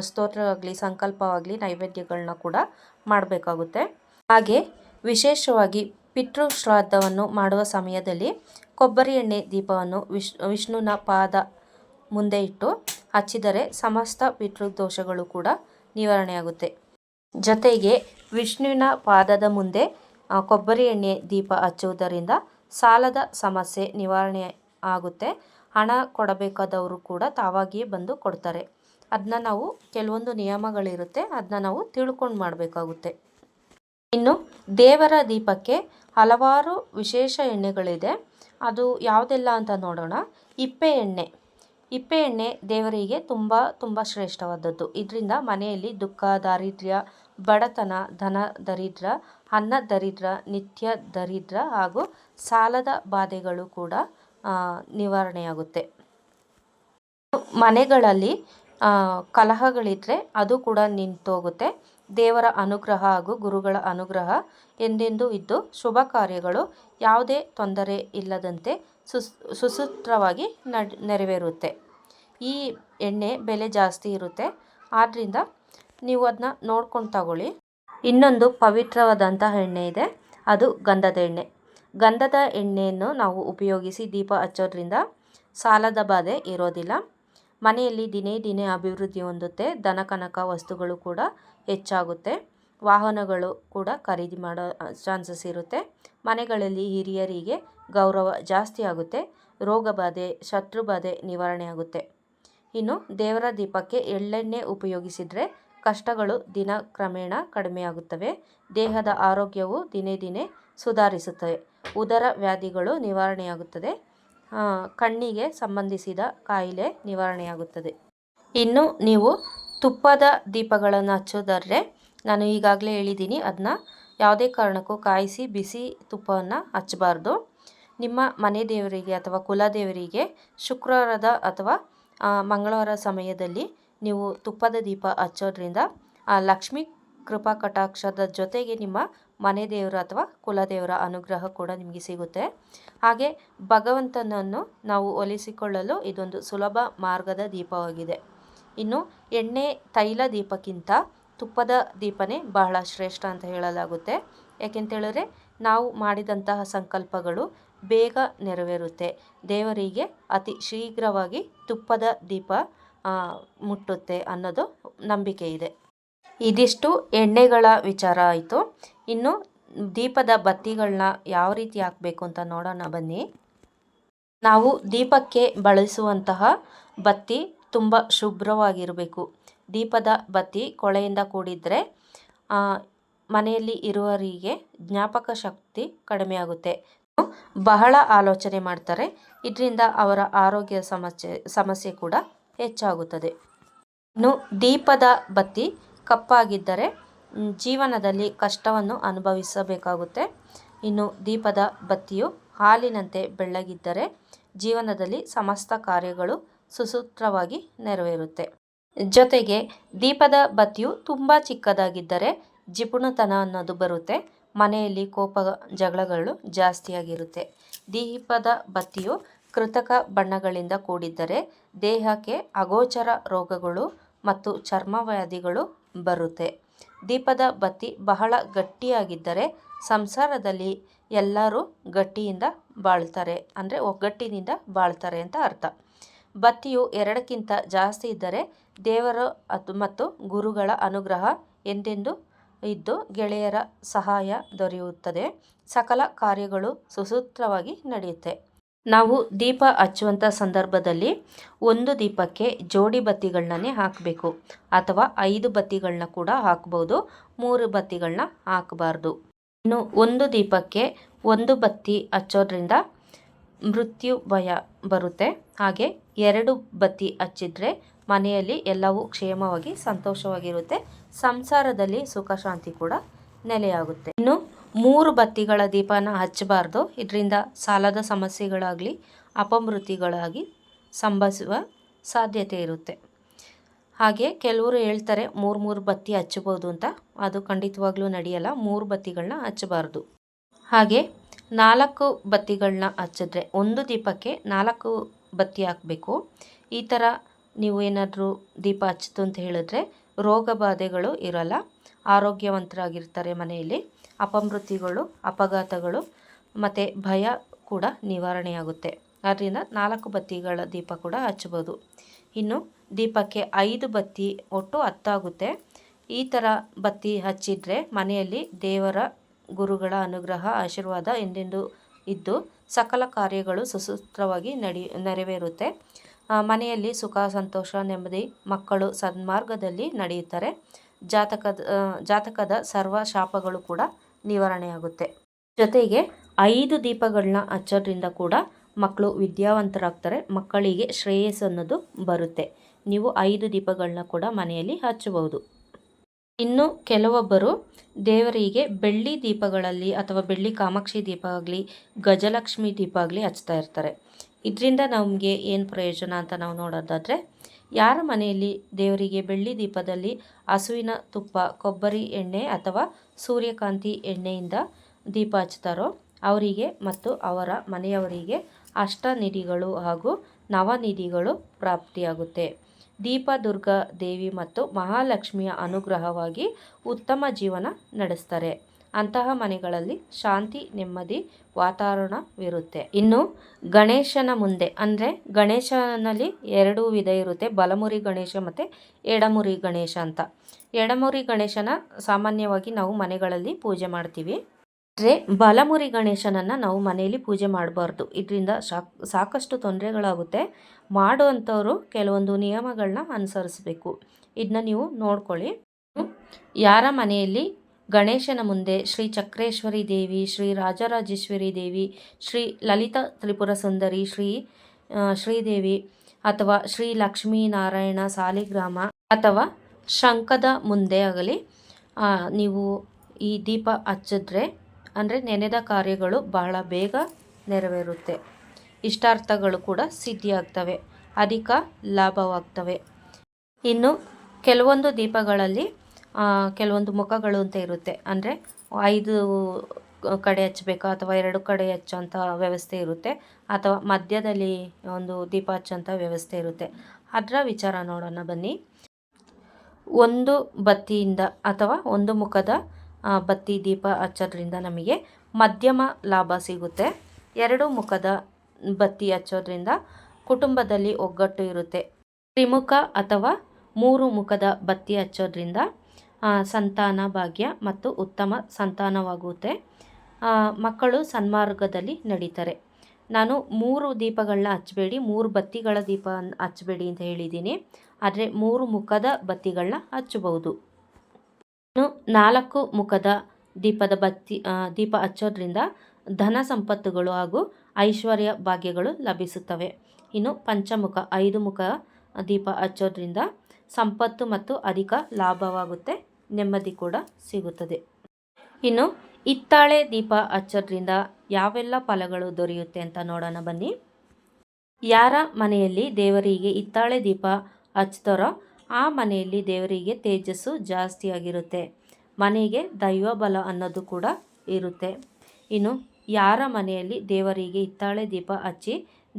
ಸ್ತೋತ್ರವಾಗಲಿ, ಸಂಕಲ್ಪವಾಗಲಿ ನೈವೇದ್ಯಗಳನ್ನ ಕೂಡ ಮಾಡಬೇಕಾಗುತ್ತೆ. ಹಾಗೆ ವಿಶೇಷವಾಗಿ ಪಿತೃ ಶ್ರಾದ್ದವನ್ನು ಮಾಡುವ ಸಮಯದಲ್ಲಿ ಕೊಬ್ಬರಿ ಎಣ್ಣೆ ದೀಪವನ್ನು ವಿಶ್ ವಿಷ್ಣುವಿನ ಪಾದ ಮುಂದೆ ಇಟ್ಟು ಹಚ್ಚಿದರೆ ಸಮಸ್ತ ಪಿತೃದೋಷಗಳು ಕೂಡ ನಿವಾರಣೆಯಾಗುತ್ತೆ. ಜೊತೆಗೆ ವಿಷ್ಣುವಿನ ಪಾದದ ಮುಂದೆ ಕೊಬ್ಬರಿ ಎಣ್ಣೆ ದೀಪ ಹಚ್ಚುವುದರಿಂದ ಸಾಲದ ಸಮಸ್ಯೆ ನಿವಾರಣೆ ಆಗುತ್ತೆ. ಹಣ ಕೊಡಬೇಕಾದವರು ಕೂಡ ತಾವಾಗಿಯೇ ಬಂದು ಕೊಡ್ತಾರೆ. ಅದನ್ನ ನಾವು ಕೆಲವೊಂದು ನಿಯಮಗಳಿರುತ್ತೆ ಅದನ್ನ ನಾವು ತಿಳ್ಕೊಂಡು ಮಾಡಬೇಕಾಗುತ್ತೆ. ಇನ್ನು ದೇವರ ದೀಪಕ್ಕೆ ಹಲವಾರು ವಿಶೇಷ ಎಣ್ಣೆಗಳಿದೆ. ಅದು ಯಾವುದೆಲ್ಲ ಅಂತ ನೋಡೋಣ. ಇಪ್ಪೆ ಎಣ್ಣೆ. ಇಪ್ಪೆ ಎಣ್ಣೆ ದೇವರಿಗೆ ತುಂಬ ತುಂಬ ಶ್ರೇಷ್ಠವಾದದ್ದು. ಇದರಿಂದ ಮನೆಯಲ್ಲಿ ದುಃಖ, ದಾರಿದ್ರ್ಯ, ಬಡತನ, ಧನ, ದರಿದ್ರ ಅನ್ನ ದರಿದ್ರ, ನಿತ್ಯ ದರಿದ್ರ ಹಾಗೂ ಸಾಲದ ಬಾಧೆಗಳು ಕೂಡ ನಿವಾರಣೆಯಾಗುತ್ತೆ. ಮನೆಗಳಲ್ಲಿ ಕಲಹಗಳಿದ್ದರೆ ಅದು ಕೂಡ ನಿಂತೋಗುತ್ತೆ. ದೇವರ ಅನುಗ್ರಹ ಹಾಗೂ ಗುರುಗಳ ಅನುಗ್ರಹ ಎಂದೆಂದೂ ಇದ್ದು, ಶುಭ ಕಾರ್ಯಗಳು ಯಾವುದೇ ತೊಂದರೆ ಇಲ್ಲದಂತೆ ಸುಸ್, ಸುಸೂತ್ರವಾಗಿ ನೆರವೇರುತ್ತೆ. ಈ ಎಣ್ಣೆ ಬೆಲೆ ಜಾಸ್ತಿ ಇರುತ್ತೆ. ಆದ್ದರಿಂದ ನೀವು ಅದನ್ನ ನೋಡ್ಕೊಂಡು ತಗೊಳ್ಳಿ. ಇನ್ನೊಂದು ಪವಿತ್ರವಾದಂಥ ಎಣ್ಣೆ ಇದೆ. ಅದು ಗಂಧದ ಎಣ್ಣೆ. ಗಂಧದ ಎಣ್ಣೆಯನ್ನು ನಾವು ಉಪಯೋಗಿಸಿ ದೀಪ ಹಚ್ಚೋದ್ರಿಂದ ಸಾಲದ ಬಾಧೆ ಇರೋದಿಲ್ಲ. ಮನೆಯಲ್ಲಿ ದಿನೇ ದಿನೇ ಅಭಿವೃದ್ಧಿ ಹೊಂದುತ್ತೆ. ದನ ಕನಕ ವಸ್ತುಗಳು ಕೂಡ ಹೆಚ್ಚಾಗುತ್ತೆ. ವಾಹನಗಳು ಕೂಡ ಖರೀದಿ ಮಾಡೋ ಚಾನ್ಸಸ್ ಇರುತ್ತೆ. ಮನೆಗಳಲ್ಲಿ ಹಿರಿಯರಿಗೆ ಗೌರವ ಜಾಸ್ತಿ ಆಗುತ್ತೆ. ರೋಗ ಬಾಧೆ, ಶತ್ರು ಬಾಧೆ ನಿವಾರಣೆ ಆಗುತ್ತೆ. ಇನ್ನು ದೇವರ ದೀಪಕ್ಕೆ ಎಳ್ಳೆಣ್ಣೆ ಉಪಯೋಗಿಸಿದರೆ ಕಷ್ಟಗಳು ದಿನ ಕ್ರಮೇಣ ಕಡಿಮೆಯಾಗುತ್ತವೆ. ದೇಹದ ಆರೋಗ್ಯವು ದಿನೇ ದಿನೇ ಸುಧಾರಿಸುತ್ತವೆ ಉದರ ವ್ಯಾಧಿಗಳು ನಿವಾರಣೆಯಾಗುತ್ತದೆ. ಕಣ್ಣಿಗೆ ಸಂಬಂಧಿಸಿದ ಕಾಯಿಲೆ ನಿವಾರಣೆಯಾಗುತ್ತದೆ. ಇನ್ನು ನೀವು ತುಪ್ಪದ ದೀಪಗಳನ್ನು ಹಚ್ಚೋದಾದ್ರೆ, ನಾನು ಈಗಾಗಲೇ ಹೇಳಿದ್ದೀನಿ ಅದನ್ನ ಯಾವುದೇ ಕಾರಣಕ್ಕೂ ಕಾಯಿಸಿ ಬಿಸಿ ತುಪ್ಪವನ್ನು ಹಚ್ಚಬಾರ್ದು. ನಿಮ್ಮ ಮನೆ ದೇವರಿಗೆ ಅಥವಾ ಕುಲದೇವರಿಗೆ ಶುಕ್ರವಾರದ ಅಥವಾ ಮಂಗಳವಾರ ಸಮಯದಲ್ಲಿ ನೀವು ತುಪ್ಪದ ದೀಪ ಹಚ್ಚೋದ್ರಿಂದ ಆ ಲಕ್ಷ್ಮೀ ಕೃಪಾ ಕಟಾಕ್ಷದ ಜೊತೆಗೆ ನಿಮ್ಮ ಮನೆ ದೇವರ ಅಥವಾ ಕುಲದೇವರ ಅನುಗ್ರಹ ಕೂಡ ನಿಮಗೆ ಸಿಗುತ್ತೆ. ಹಾಗೆ ಭಗವಂತನನ್ನು ನಾವು ಒಲಿಸಿಕೊಳ್ಳಲು ಇದೊಂದು ಸುಲಭ ಮಾರ್ಗದ ದೀಪವಾಗಿದೆ. ಇನ್ನು ಎಣ್ಣೆ ತೈಲ ದೀಪಕ್ಕಿಂತ ತುಪ್ಪದ ದೀಪನೇ ಬಹಳ ಶ್ರೇಷ್ಠ ಅಂತ ಹೇಳಲಾಗುತ್ತೆ. ಯಾಕೆಂತೇಳಿದ್ರೆ ನಾವು ಮಾಡಿದಂತಹ ಸಂಕಲ್ಪಗಳು ಬೇಗ ನೆರವೇರುತ್ತೆ. ದೇವರಿಗೆ ಅತಿ ಶೀಘ್ರವಾಗಿ ತುಪ್ಪದ ದೀಪ ಮುಟ್ಟುತ್ತೆ ಅನ್ನೋದು ನಂಬಿಕೆ ಇದೆ. ಇದಿಷ್ಟು ಎಣ್ಣೆಗಳ ವಿಚಾರ ಆಯಿತು. ಇನ್ನು ದೀಪದ ಬತ್ತಿಗಳನ್ನ ಯಾವ ರೀತಿ ಹಾಕಬೇಕು ಅಂತ ನೋಡೋಣ ಬನ್ನಿ. ನಾವು ದೀಪಕ್ಕೆ ಬಳಸುವಂತಹ ಬತ್ತಿ ತುಂಬ ಶುಭ್ರವಾಗಿರಬೇಕು. ದೀಪದ ಬತ್ತಿ ಕೊಳೆಯಿಂದ ಕೂಡಿದರೆ ಮನೆಯಲ್ಲಿ ಇರುವವರಿಗೆ ಜ್ಞಾಪಕ ಶಕ್ತಿ ಕಡಿಮೆ ಆಗುತ್ತೆ. ಬಹಳ ಆಲೋಚನೆ ಮಾಡ್ತಾರೆ. ಇದರಿಂದ ಅವರ ಆರೋಗ್ಯ ಸಮಸ್ಯೆ ಸಮಸ್ಯೆ ಕೂಡ ಹೆಚ್ಚಾಗುತ್ತದೆ. ಇನ್ನು ದೀಪದ ಬತ್ತಿ ಕಪ್ಪಾಗಿದ್ದರೆ ಜೀವನದಲ್ಲಿ ಕಷ್ಟವನ್ನು ಅನುಭವಿಸಬೇಕಾಗುತ್ತೆ. ಇನ್ನು ದೀಪದ ಬತ್ತಿಯು ಹಾಲಿನಂತೆ ಬೆಳ್ಳಗಿದ್ದರೆ, ಜೀವನದಲ್ಲಿ ಸಮಸ್ತ ಕಾರ್ಯಗಳು ಸುಸೂತ್ರವಾಗಿ ನೆರವೇರುತ್ತೆ. ಜೊತೆಗೆ ದೀಪದ ಬತ್ತಿಯು ತುಂಬ ಚಿಕ್ಕದಾಗಿದ್ದರೆ, ಜಿಪುಣತನ ಅನ್ನೋದು ಬರುತ್ತೆ. ಮನೆಯಲ್ಲಿ ಕೋಪ ಜಗಳಗಳು ಜಾಸ್ತಿಯಾಗಿರುತ್ತೆ. ದೀಪದ ಬತ್ತಿಯು ಕೃತಕ ಬಣ್ಣಗಳಿಂದ ಕೂಡಿದ್ದರೆ ದೇಹಕ್ಕೆ ಅಗೋಚರ ರೋಗಗಳು ಮತ್ತು ಚರ್ಮವ್ಯಾಧಿಗಳು ಬರುತ್ತೆ. ದೀಪದ ಬತ್ತಿ ಬಹಳ ಗಟ್ಟಿಯಾಗಿದ್ದರೆ ಸಂಸಾರದಲ್ಲಿ ಎಲ್ಲರೂ ಗಟ್ಟಿಯಿಂದ ಬಾಳ್ತಾರೆ, ಅಂದರೆ ಒಗ್ಗಟ್ಟಿನಿಂದ ಬಾಳ್ತಾರೆ ಅಂತ ಅರ್ಥ. ಬತ್ತಿಯು ಎರಡಕ್ಕಿಂತ ಜಾಸ್ತಿ ಇದ್ದರೆ ದೇವರ ಮತ್ತು ಗುರುಗಳ ಅನುಗ್ರಹ ಎಂದೆಂದು ಇದ್ದು ಗೆಳೆಯರ ಸಹಾಯ ದೊರೆಯುತ್ತದೆ. ಸಕಲ ಕಾರ್ಯಗಳು ಸುಸೂತ್ರವಾಗಿ ನಡೆಯುತ್ತೆ. ನಾವು ದೀಪ ಹಚ್ಚುವಂಥ ಸಂದರ್ಭದಲ್ಲಿ ಒಂದು ದೀಪಕ್ಕೆ ಜೋಡಿ ಬತ್ತಿಗಳನ್ನೇ ಹಾಕಬೇಕು ಅಥವಾ ಐದು ಬತ್ತಿಗಳನ್ನ ಕೂಡ ಹಾಕ್ಬೋದು, ಮೂರು ಬತ್ತಿಗಳನ್ನ ಹಾಕಬಾರ್ದು. ಇನ್ನು ಒಂದು ದೀಪಕ್ಕೆ ಒಂದು ಬತ್ತಿ ಹಚ್ಚೋದ್ರಿಂದ ಮೃತ್ಯು ಭಯ ಬರುತ್ತೆ. ಹಾಗೆ ಎರಡು ಬತ್ತಿ ಹಚ್ಚಿದ್ರೆ ಮನೆಯಲ್ಲಿ ಎಲ್ಲವೂ ಕ್ಷೇಮವಾಗಿ ಸಂತೋಷವಾಗಿರುತ್ತೆ, ಸಂಸಾರದಲ್ಲಿ ಸುಖ ಶಾಂತಿ ಕೂಡ ನೆಲೆಯಾಗುತ್ತೆ. ಇನ್ನು ಮೂರು ಬತ್ತಿಗಳ ದೀಪನ ಹಚ್ಚಬಾರ್ದು. ಇದರಿಂದ ಸಾಲದ ಸಮಸ್ಯೆಗಳಾಗಲಿ ಅಪಮೃತಿಗಳಾಗಿ ಸಂಭವಿಸುವ ಸಾಧ್ಯತೆ ಇರುತ್ತೆ. ಹಾಗೆ ಕೆಲವರು ಹೇಳ್ತಾರೆ, ಮೂರು ಮೂರು ಬತ್ತಿ ಹಚ್ಚಬೋದು ಅಂತ. ಅದು ಖಂಡಿತವಾಗ್ಲೂ ನಡೆಯಲ್ಲ, ಮೂರು ಬತ್ತಿಗಳನ್ನ ಹಚ್ಚಬಾರ್ದು. ಹಾಗೆ ನಾಲ್ಕು ಬತ್ತಿಗಳನ್ನ ಹಚ್ಚಿದ್ರೆ ಒಂದು ದೀಪಕ್ಕೆ ನಾಲ್ಕು ಬತ್ತಿ ಹಾಕಬೇಕು. ಈ ಥರ ನೀವು ಏನಾದರೂ ದೀಪ ಹಚ್ಚಿತು ಅಂತ ಹೇಳಿದ್ರೆ ರೋಗ ಬಾಧೆಗಳು ಇರಲ್ಲ. ಆರೋಗ್ಯವಂತರಾಗಿರ್ತಾರೆ ಮನೆಯಲ್ಲಿ. ಅಪಮೃತ್ಯುಗಳು ಅಪಘಾತಗಳು ಮತ್ತು ಭಯ ಕೂಡ ನಿವಾರಣೆಯಾಗುತ್ತೆ. ಅದರಿಂದ ನಾಲ್ಕು ಬತ್ತಿಗಳ ದೀಪ ಕೂಡ ಹಚ್ಬೋದು ಇನ್ನು ದೀಪಕ್ಕೆ ಐದು ಬತ್ತಿ ಒಟ್ಟು ಹತ್ತಾಗುತ್ತೆ. ಈ ಥರ ಬತ್ತಿ ಹಚ್ಚಿದರೆ ಮನೆಯಲ್ಲಿ ದೇವರ ಗುರುಗಳ ಅನುಗ್ರಹ, ಆಶೀರ್ವಾದ ಎಂದೆಂದು ಇದ್ದು ಸಕಲ ಕಾರ್ಯಗಳು ಸುಸೂತ್ರವಾಗಿ ನಡೆ, ನೆರವೇರುತ್ತೆ. ಮನೆಯಲ್ಲಿ ಸುಖ, ಸಂತೋಷ, ನೆಮ್ಮದಿ ಮಕ್ಕಳು ಸನ್ಮಾರ್ಗದಲ್ಲಿ ನಡೆಯುತ್ತಾರೆ. ಜಾತಕದ ಜಾತಕದ ಸರ್ವ ಶಾಪಗಳು ಕೂಡ ನಿವಾರಣೆಯಾಗುತ್ತೆ. ಜೊತೆಗೆ ಐದು ದೀಪಗಳನ್ನ ಹಚ್ಚೋದ್ರಿಂದ ಕೂಡ ಮಕ್ಕಳು ವಿದ್ಯಾವಂತರಾಗ್ತಾರೆ, ಮಕ್ಕಳಿಗೆ ಶ್ರೇಯಸ್ ಅನ್ನೋದು ಬರುತ್ತೆ. ನೀವು ಐದು ದೀಪಗಳನ್ನ ಕೂಡ ಮನೆಯಲ್ಲಿ ಹಚ್ಚಬಹುದು. ಇನ್ನು ಕೆಲವೊಬ್ಬರು ದೇವರಿಗೆ ಬೆಳ್ಳಿ ದೀಪಗಳಲ್ಲಿ ಅಥವಾ ಬೆಳ್ಳಿ ಕಾಮಾಕ್ಷಿ ದೀಪ ಆಗಲಿ, ಗಜಲಕ್ಷ್ಮಿ ದೀಪ ಆಗಲಿ ಹಚ್ತಾ ಇರ್ತಾರೆ. ಇದರಿಂದ ನಮಗೆ ಏನು ಪ್ರಯೋಜನ ಅಂತ ನಾವು ನೋಡೋದಾದರೆ ಯಾರ ಮನೆಯಲ್ಲಿ ದೇವರಿಗೆ ಬೆಳ್ಳಿ ದೀಪದಲ್ಲಿ ಹಸುವಿನ ತುಪ್ಪ, ಕೊಬ್ಬರಿ ಎಣ್ಣೆ ಅಥವಾ ಸೂರ್ಯಕಾಂತಿ ಎಣ್ಣೆಯಿಂದ ದೀಪ ಹಚ್ತಾರೋ ಅವರಿಗೆ ಮತ್ತು ಅವರ ಮನೆಯವರಿಗೆ ಅಷ್ಟನಿಧಿಗಳು ಹಾಗೂ ನವನಿಧಿಗಳು ಪ್ರಾಪ್ತಿಯಾಗುತ್ತೆ. ದೀಪ ದುರ್ಗಾ ದೇವಿ ಮತ್ತು ಮಹಾಲಕ್ಷ್ಮಿಯ ಅನುಗ್ರಹವಾಗಿ ಉತ್ತಮ ಜೀವನ ನಡೆಸ್ತಾರೆ. ಅಂತಹ ಮನೆಗಳಲ್ಲಿ ಶಾಂತಿ, ನೆಮ್ಮದಿ ವಾತಾವರಣವಿರುತ್ತೆ ಇನ್ನು ಗಣೇಶನ ಮುಂದೆ, ಅಂದರೆ ಗಣೇಶನಲ್ಲಿ ಎರಡು ವಿಧ ಇರುತ್ತೆ. ಬಲಮುರಿ ಗಣೇಶ ಮತ್ತು ಎಡಮುರಿ ಗಣೇಶ ಅಂತ. ಎಡಮುರಿ ಗಣೇಶನ ಸಾಮಾನ್ಯವಾಗಿ ನಾವು ಮನೆಗಳಲ್ಲಿ ಪೂಜೆ ಮಾಡ್ತೀವಿ. ಆದರೆ ಬಲಮುರಿ ಗಣೇಶನನ್ನು ನಾವು ಮನೆಯಲ್ಲಿ ಪೂಜೆ ಮಾಡಬಾರ್ದು. ಇದರಿಂದ ಸಾಕಷ್ಟು ತೊಂದರೆಗಳಾಗುತ್ತೆ. ಮಾಡುವಂಥವರು ಕೆಲವೊಂದು ನಿಯಮಗಳನ್ನ ಅನುಸರಿಸಬೇಕು. ಇದನ್ನ ನೀವು ನೋಡ್ಕೊಳ್ಳಿ. ಯಾರ ಮನೆಯಲ್ಲಿ ಗಣೇಶನ ಮುಂದೆ ಶ್ರೀ ಚಕ್ರೇಶ್ವರಿ ದೇವಿ, ಶ್ರೀ ರಾಜರಾಜೇಶ್ವರಿ ದೇವಿ, ಶ್ರೀ ಲಲಿತಾ ತ್ರಿಪುರ ಸುಂದರಿ, ಶ್ರೀ ಶ್ರೀದೇವಿ ಅಥವಾ ಶ್ರೀ ಲಕ್ಷ್ಮೀನಾರಾಯಣ ಸಾಲಿಗ್ರಾಮ ಅಥವಾ ಶಂಖದ ಮುಂದೆ ಆಗಲಿ ನೀವು ಈ ದೀಪ ಹಚ್ಚಿದ್ರೆ ಅಂದರೆ ನೆನೆದ ಕಾರ್ಯಗಳು ಬಹಳ ಬೇಗ ನೆರವೇರುತ್ತೆ. ಇಷ್ಟಾರ್ಥಗಳು ಕೂಡ ಸಿದ್ಧಿಯಾಗ್ತವೆ, ಅಧಿಕ ಲಾಭವಾಗ್ತವೆ. ಇನ್ನು ಕೆಲವೊಂದು ದೀಪಗಳಲ್ಲಿ ಕೆಲವೊಂದು ಮುಖಗಳು ಅಂತ ಇರುತ್ತೆ. ಅಂದರೆ ಐದು ಕಡೆ ಹಚ್ಚಬೇಕಾ ಅಥವಾ ಎರಡು ಕಡೆ ಹಚ್ಚೋಂಥ ವ್ಯವಸ್ಥೆ ಇರುತ್ತೆ. ಅಥವಾ ಮಧ್ಯದಲ್ಲಿ ಒಂದು ದೀಪ ಹಚ್ಚೋಂಥ ವ್ಯವಸ್ಥೆ ಇರುತ್ತೆ. ಅದರ ವಿಚಾರ ನೋಡೋಣ ಬನ್ನಿ. ಒಂದು ಬತ್ತಿಯಿಂದ ಅಥವಾ ಒಂದು ಮುಖದ ಬತ್ತಿ ದೀಪ ಹಚ್ಚೋದ್ರಿಂದ ನಮಗೆ ಮಧ್ಯಮ ಲಾಭ ಸಿಗುತ್ತೆ. ಎರಡು ಮುಖದ ಬತ್ತಿ ಹಚ್ಚೋದ್ರಿಂದ ಕುಟುಂಬದಲ್ಲಿ ಒಗ್ಗಟ್ಟು ಇರುತ್ತೆ. ತ್ರಿಮುಖ ಅಥವಾ ಮೂರು ಮುಖದ ಬತ್ತಿ ಹಚ್ಚೋದ್ರಿಂದ ಸಂತಾನ ಭಾಗ್ಯ ಮತ್ತು ಉತ್ತಮ ಸಂತಾನವಾಗುತ್ತೆ. ಮಕ್ಕಳು ಸನ್ಮಾರ್ಗದಲ್ಲಿ ನಡೀತಾರೆ. ನಾನು ಮೂರು ದೀಪಗಳನ್ನ ಹಚ್ಚಬೇಡಿ ಮೂರು ಬತ್ತಿಗಳ ದೀಪ ಹಚ್ಚಬೇಡಿ ಅಂತ ಹೇಳಿದ್ದೀನಿ. ಆದರೆ ಮೂರು ಮುಖದ ಬತ್ತಿಗಳನ್ನ ಹಚ್ಚಬಹುದು. ನಾಲ್ಕು ಮುಖದ ದೀಪದ ಬತ್ತಿ ದೀಪ ಹಚ್ಚೋದ್ರಿಂದ ಧನ ಸಂಪತ್ತುಗಳು ಹಾಗೂ ಐಶ್ವರ್ಯ ಭಾಗ್ಯಗಳು ಲಭಿಸುತ್ತವೆ. ಇನ್ನು ಪಂಚಮುಖ, ಐದು ಮುಖ ದೀಪ ಹಚ್ಚೋದ್ರಿಂದ ಸಂಪತ್ತು ಮತ್ತು ಅಧಿಕ ಲಾಭವಾಗುತ್ತೆ. ನೆಮ್ಮದಿ ಕೂಡ ಸಿಗುತ್ತದೆ. ಇನ್ನು, ಹಿತ್ತಾಳೆ ದೀಪ ಹಚ್ಚೋದ್ರಿಂದ ಯಾವೆಲ್ಲ ಫಲಗಳು ದೊರೆಯುತ್ತೆ ಅಂತ ನೋಡೋಣ ಬನ್ನಿ. ಯಾರ ಮನೆಯಲ್ಲಿ ದೇವರಿಗೆ ಹಿತ್ತಾಳೆ ದೀಪ ಹಚ್ತಾರೋ ಆ ಮನೆಯಲ್ಲಿ ದೇವರಿಗೆ ತೇಜಸ್ಸು ಜಾಸ್ತಿ ಆಗಿರುತ್ತೆ ಮನೆಗೆ ದೈವ ಬಲ ಅನ್ನೋದು ಕೂಡ ಇರುತ್ತೆ. ಇನ್ನು, ಯಾರ ಮನೆಯಲ್ಲಿ ದೇವರಿಗೆ ಹಿತ್ತಾಳೆ ದೀಪ ಹಚ್ಚಿ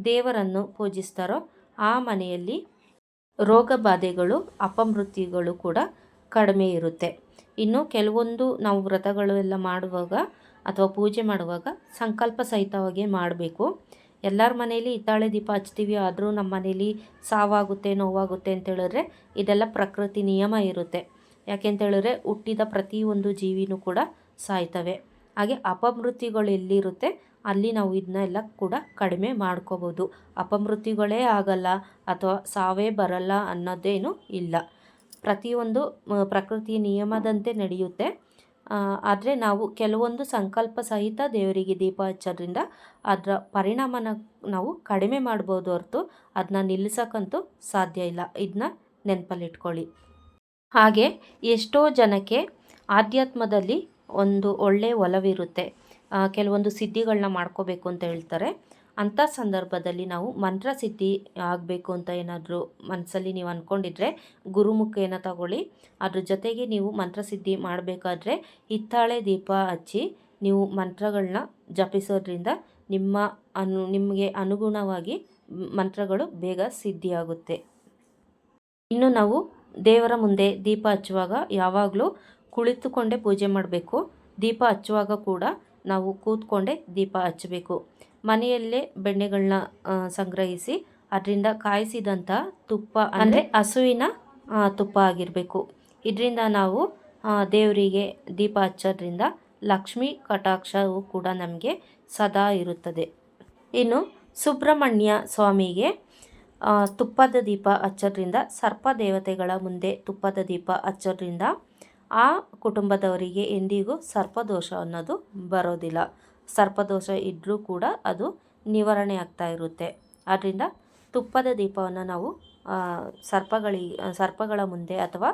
ದೇವರನ್ನು ಪೂಜಿಸ್ತಾರೋ ಆ ಮನೆಯಲ್ಲಿ ರೋಗ ಬಾಧೆಗಳು, ಅಪಮೃತ್ಯುಗಳು ಕೂಡ ಕಡಿಮೆ ಇರುತ್ತೆ. ಇನ್ನು ಕೆಲವೊಂದು ನಾವು ವ್ರತಗಳು ಎಲ್ಲ ಮಾಡುವಾಗ ಅಥವಾ ಪೂಜೆ ಮಾಡುವಾಗ ಸಂಕಲ್ಪ ಸಹಿತವಾಗಿ ಮಾಡಬೇಕು. ಎಲ್ಲರ ಮನೇಲಿ ಹಿತ್ತಾಳೆ ದೀಪ ಹಚ್ತೀವಿ, ಆದರೂ ನಮ್ಮ ಮನೇಲಿ ಸಾವಾಗುತ್ತೆ, ನೋವಾಗುತ್ತೆ ಅಂತೇಳಿದ್ರೆ ಇದೆಲ್ಲ ಪ್ರಕೃತಿ ನಿಯಮ ಇರುತ್ತೆ. ಯಾಕೆಂತೇಳಿದ್ರೆ ಹುಟ್ಟಿದ ಪ್ರತಿಯೊಂದು ಜೀವಿನೂ ಕೂಡ ಸಾಯ್ತವೆ. ಹಾಗೆ ಅಪಮೃತ್ಯುಗಳು ಎಲ್ಲಿರುತ್ತೆ ಅಲ್ಲಿ ನಾವು ಇದನ್ನೆಲ್ಲ ಕೂಡ ಕಡಿಮೆ ಮಾಡ್ಕೋಬೋದು. ಅಪಮೃತಿಗಳೇ ಆಗಲ್ಲ ಅಥವಾ ಸಾವೇ ಬರಲ್ಲ ಅನ್ನೋದೇನು ಇಲ್ಲ. ಪ್ರತಿಯೊಂದು ಪ್ರಕೃತಿ ನಿಯಮದಂತೆ ನಡೆಯುತ್ತೆ. ಆದರೆ ನಾವು ಕೆಲವೊಂದು ಸಂಕಲ್ಪ ಸಹಿತ ದೇವರಿಗೆ ದೀಪ ಹಚ್ಚೋದ್ರಿಂದ ಅದರ ಪರಿಣಾಮನ ನಾವು ಕಡಿಮೆ ಮಾಡ್ಬೋದು ಹೊರತು ಅದನ್ನ ನಿಲ್ಲಿಸೋಕ್ಕಂತೂ ಸಾಧ್ಯ ಇಲ್ಲ. ಇದನ್ನ ನೆನಪಲ್ಲಿಟ್ಕೊಳ್ಳಿ. ಹಾಗೆ ಎಷ್ಟೋ ಜನಕ್ಕೆ ಆಧ್ಯಾತ್ಮದಲ್ಲಿ ಒಂದು ಒಳ್ಳೆಯ ಒಲವಿರುತ್ತೆ. ಕೆಲವೊಂದು ಸಿದ್ಧಿಗಳನ್ನ ಮಾಡ್ಕೋಬೇಕು ಅಂತ ಹೇಳ್ತಾರೆ. ಅಂಥ ಸಂದರ್ಭದಲ್ಲಿ ನಾವು ಮಂತ್ರ ಸಿದ್ಧಿ ಆಗಬೇಕು ಅಂತ ಏನಾದರೂ ಮನಸ್ಸಲ್ಲಿ ನೀವು ಅಂದ್ಕೊಂಡಿದ್ರೆ ಗುರುಮುಖೇನ ತಗೊಳ್ಳಿ. ಅದ್ರ ಜೊತೆಗೆ ನೀವು ಮಂತ್ರಸಿದ್ಧಿ ಮಾಡಬೇಕಾದ್ರೆ ಹಿತ್ತಾಳೆ ದೀಪ ಹಚ್ಚಿ ನೀವು ಮಂತ್ರಗಳನ್ನ ಜಪಿಸೋದ್ರಿಂದ ನಿಮ್ಮ ಅನು, ನಿಮಗೆ ಅನುಗುಣವಾಗಿ ಮಂತ್ರಗಳು ಬೇಗ ಸಿದ್ಧಿಯಾಗುತ್ತೆ. ಇನ್ನು ನಾವು ದೇವರ ಮುಂದೆ ದೀಪ ಹಚ್ಚುವಾಗ ಯಾವಾಗಲೂ ಕುಳಿತುಕೊಂಡೇ ಪೂಜೆ ಮಾಡಬೇಕು. ದೀಪ ಹಚ್ಚುವಾಗ ಕೂಡ ನಾವು ಕೂತ್ಕೊಂಡೇ ದೀಪ ಹಚ್ಚಬೇಕು. ಮನೆಯಲ್ಲೇ ಬೆಣ್ಣೆಗಳನ್ನ ಸಂಗ್ರಹಿಸಿ ಅದರಿಂದ ಕಾಯಿಸಿದಂಥ ತುಪ್ಪ ಅಂದರೆ ಹಸುವಿನ ತುಪ್ಪ ಆಗಿರಬೇಕು. ಇದರಿಂದ ನಾವು ದೇವರಿಗೆ ದೀಪ ಹಚ್ಚೋದ್ರಿಂದ ಲಕ್ಷ್ಮೀ ಕಟಾಕ್ಷವು ಕೂಡ ನಮಗೆ ಸದಾ ಇರುತ್ತದೆ. ಇನ್ನು ಸುಬ್ರಹ್ಮಣ್ಯ ಸ್ವಾಮಿಗೆ ತುಪ್ಪದ ದೀಪ ಹಚ್ಚೋದ್ರಿಂದ ಸರ್ಪ ದೇವತೆಗಳ ಮುಂದೆ ತುಪ್ಪದ ದೀಪ ಹಚ್ಚೋದ್ರಿಂದ ಆ ಕುಟುಂಬದವರಿಗೆ ಎಂದಿಗೂ ಸರ್ಪದೋಷ ಅನ್ನೋದು ಬರೋದಿಲ್ಲ. ಸರ್ಪದೋಷ ಇದ್ದರೂ ಕೂಡ ಅದು ನಿವಾರಣೆ ಆಗ್ತಾ ಇರುತ್ತೆ. ಆದ್ದರಿಂದ ತುಪ್ಪದ ದೀಪವನ್ನು ನಾವು ಸರ್ಪಗಳಿ, ಸರ್ಪಗಳ ಮುಂದೆ ಅಥವಾ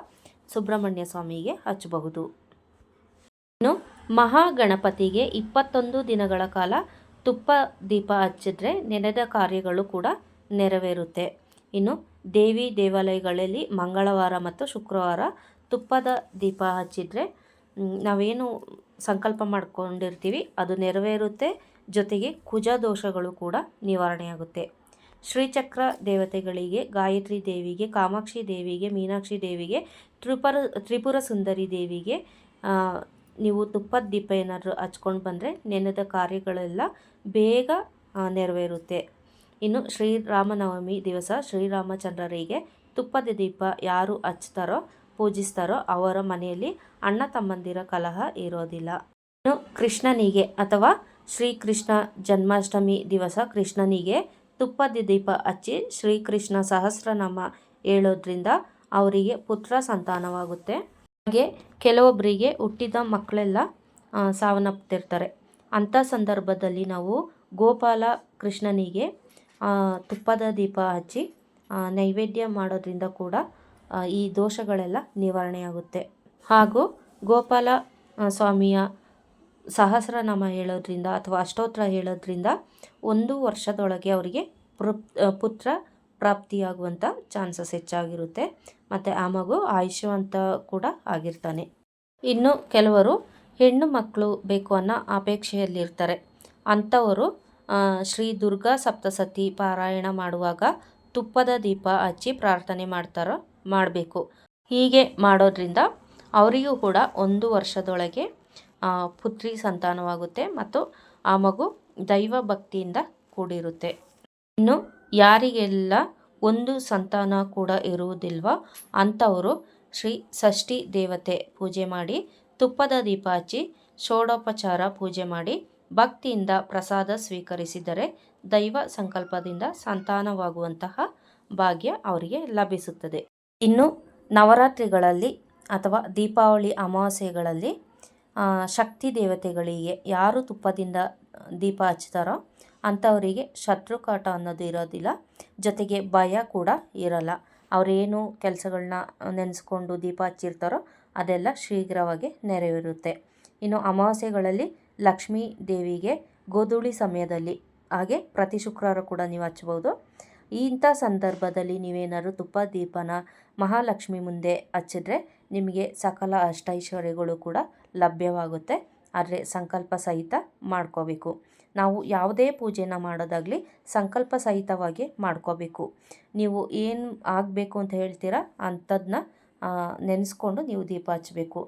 ಸುಬ್ರಹ್ಮಣ್ಯ ಸ್ವಾಮಿಗೆ ಹಚ್ಚಬಹುದು. ಇನ್ನು ಮಹಾಗಣಪತಿಗೆ ಇಪ್ಪತ್ತೊಂದು ದಿನಗಳ ಕಾಲ ತುಪ್ಪ ದೀಪ ಹಚ್ಚಿದ್ರೆ ನೆನೆದ ಕಾರ್ಯಗಳು ಕೂಡ ನೆರವೇರುತ್ತೆ. ಇನ್ನು ದೇವಿ ದೇವಾಲಯಗಳಲ್ಲಿ ಮಂಗಳವಾರ ಮತ್ತು ಶುಕ್ರವಾರ ತುಪ್ಪದ ದೀಪ ಹಚ್ಚಿದರೆ ನಾವೇನು ಸಂಕಲ್ಪ ಮಾಡ್ಕೊಂಡಿರ್ತೀವಿ, ಅದು ನೆರವೇರುತ್ತೆ. ಜೊತೆಗೆ ಕುಜ ದೋಷಗಳು ಕೂಡ ನಿವಾರಣೆಯಾಗುತ್ತೆ. ಶ್ರೀಚಕ್ರ ದೇವತೆಗಳಿಗೆ, ಗಾಯತ್ರಿ ದೇವಿಗೆ, ಕಾಮಾಕ್ಷಿ ದೇವಿಗೆ, ಮೀನಾಕ್ಷಿ ದೇವಿಗೆ, ತ್ರಿಪುರ ತ್ರಿಪುರ ಸುಂದರಿ ದೇವಿಗೆ ನೀವು ತುಪ್ಪದ ದೀಪ ಏನಾದರೂ ಹಚ್ಕೊಂಡು ಬಂದರೆ ನೆನೆದ ಕಾರ್ಯಗಳೆಲ್ಲ ಬೇಗ ನೆರವೇರುತ್ತೆ. ಇನ್ನು ಶ್ರೀರಾಮನವಮಿ ದಿವಸ ಶ್ರೀರಾಮಚಂದ್ರರಿಗೆ ತುಪ್ಪದ ದೀಪ ಯಾರು ಹಚ್ತಾರೋ ಪೂಜಿಸ್ತಾರೋ ಅವರ ಮನೆಯಲ್ಲಿ ಅಣ್ಣ ತಮ್ಮಂದಿರ ಕಲಹ ಇರೋದಿಲ್ಲ. ಇನ್ನು ಕೃಷ್ಣನಿಗೆ ಅಥವಾ ಶ್ರೀಕೃಷ್ಣ ಜನ್ಮಾಷ್ಟಮಿ ದಿವಸ ಕೃಷ್ಣನಿಗೆ ತುಪ್ಪದ ದೀಪ ಹಚ್ಚಿ ಶ್ರೀಕೃಷ್ಣ ಸಹಸ್ರನಾಮ ಹೇಳೋದ್ರಿಂದ ಅವರಿಗೆ ಪುತ್ರ ಸಂತಾನವಾಗುತ್ತೆ. ಹಾಗೆ ಕೆಲವೊಬ್ಬರಿಗೆ ಹುಟ್ಟಿದ ಮಕ್ಕಳೆಲ್ಲ ಸಾವನ್ನಪ್ತಿರ್ತಾರೆ. ಅಂಥ ಸಂದರ್ಭದಲ್ಲಿ ನಾವು ಗೋಪಾಲ ಕೃಷ್ಣನಿಗೆ ತುಪ್ಪದ ದೀಪ ಹಚ್ಚಿ ನೈವೇದ್ಯ ಮಾಡೋದ್ರಿಂದ ಕೂಡ ಈ ದೋಷಗಳೆಲ್ಲ ನಿವಾರಣೆಯಾಗುತ್ತೆ. ಹಾಗೂ ಗೋಪಾಲ ಸ್ವಾಮಿಯ ಸಹಸ್ರನಾಮ ಹೇಳೋದ್ರಿಂದ ಅಥವಾ ಅಷ್ಟೋತ್ರ ಹೇಳೋದ್ರಿಂದ ಒಂದು ವರ್ಷದೊಳಗೆ ಅವರಿಗೆ ಪುತ್ರ ಪ್ರಾಪ್ತಿಯಾಗುವಂಥ ಚಾನ್ಸಸ್ ಹೆಚ್ಚಾಗಿರುತ್ತೆ. ಮತ್ತು ಆ ಮಗು ಆಯುಷ್ಯವಂತ ಕೂಡ ಆಗಿರ್ತಾನೆ. ಇನ್ನು ಕೆಲವರು ಹೆಣ್ಣು ಮಕ್ಕಳು ಬೇಕು ಅನ್ನೋ ಅಪೇಕ್ಷೆಯಲ್ಲಿರ್ತಾರೆ. ಅಂಥವರು ಶ್ರೀ ದುರ್ಗಾ ಸಪ್ತಸತಿ ಪಾರಾಯಣ ಮಾಡುವಾಗ ತುಪ್ಪದ ದೀಪ ಹಚ್ಚಿ ಪ್ರಾರ್ಥನೆ ಮಾಡ್ತಾರೋ ಮಾಡಬೇಕು. ಹೀಗೆ ಮಾಡೋದ್ರಿಂದ ಅವರಿಗೂ ಕೂಡ ಒಂದು ವರ್ಷದೊಳಗೆ ಪುತ್ರಿ ಸಂತಾನವಾಗುತ್ತೆ ಮತ್ತು ಆ ಮಗು ದೈವ ಭಕ್ತಿಯಿಂದ ಕೂಡಿರುತ್ತೆ. ಇನ್ನು ಯಾರಿಗೆಲ್ಲ ಒಂದು ಸಂತಾನ ಕೂಡ ಇರುವುದಿಲ್ವ ಅಂಥವರು ಶ್ರೀ ಷಷ್ಠಿ ದೇವತೆ ಪೂಜೆ ಮಾಡಿ, ತುಪ್ಪದ ದೀಪ ಹಚ್ಚಿ, ಷೋಡೋಪಚಾರ ಪೂಜೆ ಮಾಡಿ, ಭಕ್ತಿಯಿಂದ ಪ್ರಸಾದ ಸ್ವೀಕರಿಸಿದರೆ ದೈವ ಸಂಕಲ್ಪದಿಂದ ಸಂತಾನವಾಗುವಂತಹ ಭಾಗ್ಯ ಅವರಿಗೆ ಲಭಿಸುತ್ತದೆ. ಇನ್ನು ನವರಾತ್ರಿಗಳಲ್ಲಿ ಅಥವಾ ದೀಪಾವಳಿ ಅಮಾವಾಸ್ಯೆಗಳಲ್ಲಿ ಶಕ್ತಿ ದೇವತೆಗಳಿಗೆ ಯಾರು ತುಪ್ಪದಿಂದ ದೀಪ ಹಚ್ತಾರೋ ಅಂಥವರಿಗೆ ಶತ್ರುಕಾಟ ಅನ್ನೋದು ಇರೋದಿಲ್ಲ. ಜೊತೆಗೆ ಭಯ ಕೂಡ ಇರಲ್ಲ. ಅವರೇನು ಕೆಲಸಗಳನ್ನ ನೆನೆಸ್ಕೊಂಡು ದೀಪ ಹಚ್ಚಿರ್ತಾರೋ ಅದೆಲ್ಲ ಶೀಘ್ರವಾಗಿ ನೆರವೇರುತ್ತೆ. ಇನ್ನು ಅಮಾವಾಸ್ಯೆಗಳಲ್ಲಿ ಲಕ್ಷ್ಮೀ ದೇವಿಗೆ ಗೋಧೂಳಿ ಸಮಯದಲ್ಲಿ ಹಾಗೆ ಪ್ರತಿ ಶುಕ್ರವಾರ ಕೂಡ ನೀವು ಹಚ್ಬೋದು. ಇಂಥ ಸಂದರ್ಭದಲ್ಲಿ ನೀವೇನಾದ್ರು ತುಪ್ಪ ದೀಪನ ಮಹಾಲಕ್ಷ್ಮಿ ಮುಂದೆ ಹಚ್ಚಿದ್ರೆ ನಿಮಗೆ ಸಕಲ ಅಷ್ಟೈಶ್ವರ್ಯಗಳು ಕೂಡ ಲಭ್ಯವಾಗುತ್ತೆ. ಆದರೆ ಸಂಕಲ್ಪ ಸಹಿತ ಮಾಡ್ಕೋಬೇಕು. ನಾವು ಯಾವುದೇ ಪೂಜೆನ ಮಾಡೋದಾಗಲಿ ಸಂಕಲ್ಪ ಸಹಿತವಾಗಿ ಮಾಡ್ಕೋಬೇಕು. ನೀವು ಏನು ಆಗಬೇಕು ಅಂತ ಹೇಳ್ತೀರಾ ಅಂಥದ್ದನ್ನ ನೆನೆಸ್ಕೊಂಡು ನೀವು ದೀಪ ಹಚ್ಚಬೇಕು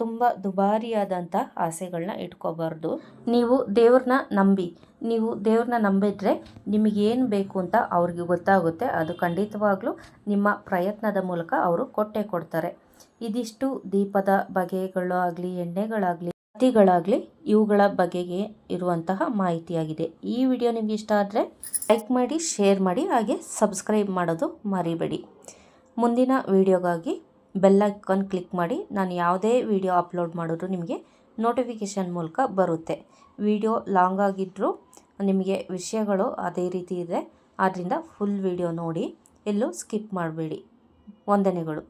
ತುಂಬ ದುಬಾರಿಯಾದಂಥ ಆಸೆಗಳನ್ನ ಇಟ್ಕೋಬಾರ್ದು. ನೀವು ದೇವ್ರನ್ನ ನಂಬಿ ನೀವು ದೇವ್ರನ್ನ ನಂಬಿದರೆ ನಿಮಗೇನು ಬೇಕು ಅಂತ ಅವ್ರಿಗೆ ಗೊತ್ತಾಗುತ್ತೆ. ಅದು ಖಂಡಿತವಾಗ್ಲೂ ನಿಮ್ಮ ಪ್ರಯತ್ನದ ಮೂಲಕ ಅವರು ಕೊಟ್ಟೆ ಕೊಡ್ತಾರೆ. ಇದಿಷ್ಟು ದೀಪದ ಬಗೆಗಳು ಆಗಲಿ, ಎಣ್ಣೆಗಳಾಗಲಿ ಹತ್ತಿಗಳಾಗಲಿ ಇವುಗಳ ಬಗೆಗೆ ಇರುವಂತಹ ಮಾಹಿತಿಯಾಗಿದೆ. ಈ ವಿಡಿಯೋ ನಿಮಗೆ ಇಷ್ಟ ಆದರೆ ಲೈಕ್ ಮಾಡಿ, ಶೇರ್ ಮಾಡಿ, ಹಾಗೆ ಸಬ್ಸ್ಕ್ರೈಬ್ ಮಾಡೋದು ಮರಿಬೇಡಿ. ಮುಂದಿನ ವಿಡಿಯೋಗಾಗಿ ಬೆಲ್ ಐಕಾನ್ ಕ್ಲಿಕ್ ಮಾಡಿ. ನಾನು ಯಾವುದೇ ವಿಡಿಯೋ ಅಪ್ಲೋಡ್ ಮಾಡಿದ್ರು ನಿಮಗೆ ನೋಟಿಫಿಕೇಷನ್ ಮೂಲಕ ಬರುತ್ತೆ. ವಿಡಿಯೋ ಲಾಂಗ್ ಆಗಿದ್ದರೂ ನಿಮಗೆ ವಿಷಯಗಳು ಅದೇ ರೀತಿ ಇದೆ. ಆದ್ದರಿಂದ ಫುಲ್ ವಿಡಿಯೋ ನೋಡಿ. ಎಲ್ಲೂ ಸ್ಕಿಪ್ ಮಾಡಬೇಡಿ. ವಂದನೆಗಳು.